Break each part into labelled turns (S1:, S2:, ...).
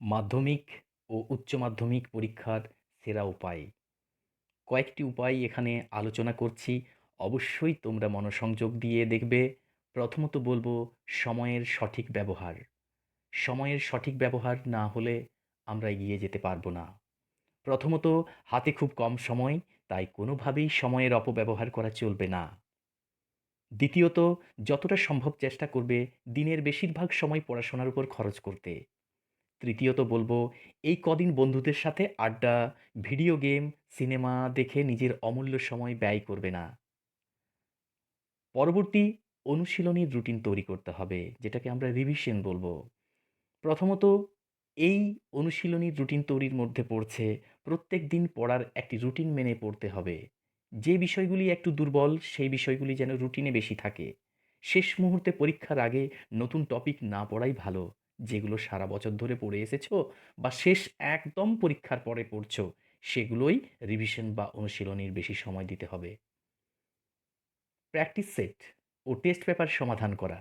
S1: মাধ্যমিক ও উচ্চ মাধ্যমিক পরীক্ষার সেরা উপায়। কয়েকটি উপায় এখানে আলোচনা করছি। অবশ্যই তোমরা মনোসংযোগ দিয়ে দেখবে। প্রথমত বলব, সময়ের সঠিক ব্যবহার। সময়ের সঠিক ব্যবহার না হলে আমরা এগিয়ে যেতে পারব না। প্রথমত, হাতে খুব কম সময়, তাই কোনোভাবেই সময়ের অপব্যবহার করা চলবে না। দ্বিতীয়ত, যতটা সম্ভব চেষ্টা করবে দিনের বেশিরভাগ সময় পড়াশোনার উপর খরচ করতে। তৃতীয়ত বলব, এই কদিন বন্ধুদের সাথে আড্ডা, ভিডিও গেম, সিনেমা দেখে নিজের অমূল্য সময় ব্যয় করবে না। পরবর্তী অনুশীলনীর রুটিন তৈরি করতে হবে, যেটাকে আমরা রিভিশন বলব। প্রথমত, এই অনুশীলনীর রুটিন তৈরির মধ্যে পড়ছে, প্রত্যেক দিন পড়ার একটি রুটিন মেনে পড়তে হবে। যে বিষয়গুলি একটু দুর্বল, সেই বিষয়গুলি যেন রুটিনে বেশি থাকে। শেষ মুহূর্তে পরীক্ষার আগে নতুন টপিক না পড়াই ভালো। যেগুলো সারা বছর ধরে পড়ে এসেছ বা শেষ একদম পরীক্ষার পরে পড়ছো, সেগুলোই রিভিশন বা অনুশীলনীর বেশি সময় দিতে হবে। প্র্যাকটিস সেট ও টেস্ট পেপার সমাধান করা।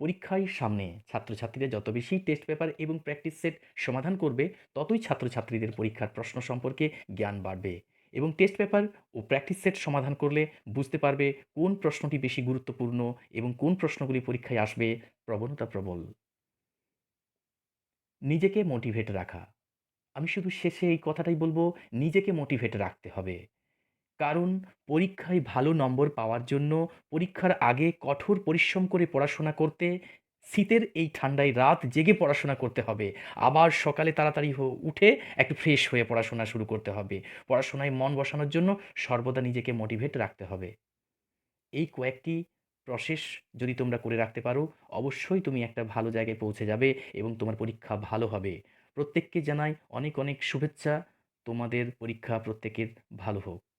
S1: পরীক্ষায় সামনে ছাত্রছাত্রীরা যত বেশি টেস্ট পেপার এবং প্র্যাকটিস সেট সমাধান করবে, ততই ছাত্রছাত্রীদের পরীক্ষার প্রশ্ন সম্পর্কে জ্ঞান বাড়বে এবং টেস্ট পেপার ও প্র্যাকটিস সেট সমাধান করলে বুঝতে পারবে কোন প্রশ্নটি বেশি গুরুত্বপূর্ণ এবং কোন প্রশ্নগুলি পরীক্ষায় আসবে, প্রবণতা প্রবল। নিজেকে মোটিভেট রাখা। আমি শুধু শেষে এই কথাটাই বলব, নিজেকে মোটিভেট রাখতে হবে। কারণ পরীক্ষায় ভালো নম্বর পাওয়ার জন্য পরীক্ষার আগে কঠোর পরিশ্রম করে পড়াশোনা করতে, শীতের এই ঠান্ডায় রাত জেগে পড়াশোনা করতে হবে। আবার সকালে তাড়াতাড়ি উঠে একটু ফ্রেশ হয়ে পড়াশোনা শুরু করতে হবে। পড়াশোনায় মন বসানোর জন্য সর্বদা নিজেকে মোটিভেট রাখতে হবে। এই কয়েকটি প্রসেস যদি তোমরা করে রাখতে পারো, অবশ্যই তুমি একটা ভালো জায়গায় পৌঁছে যাবে এবং তোমার পরীক্ষা ভালো হবে। প্রত্যেককে জানাই অনেক অনেক শুভেচ্ছা। তোমাদের পরীক্ষা প্রত্যেকের ভালো হোক।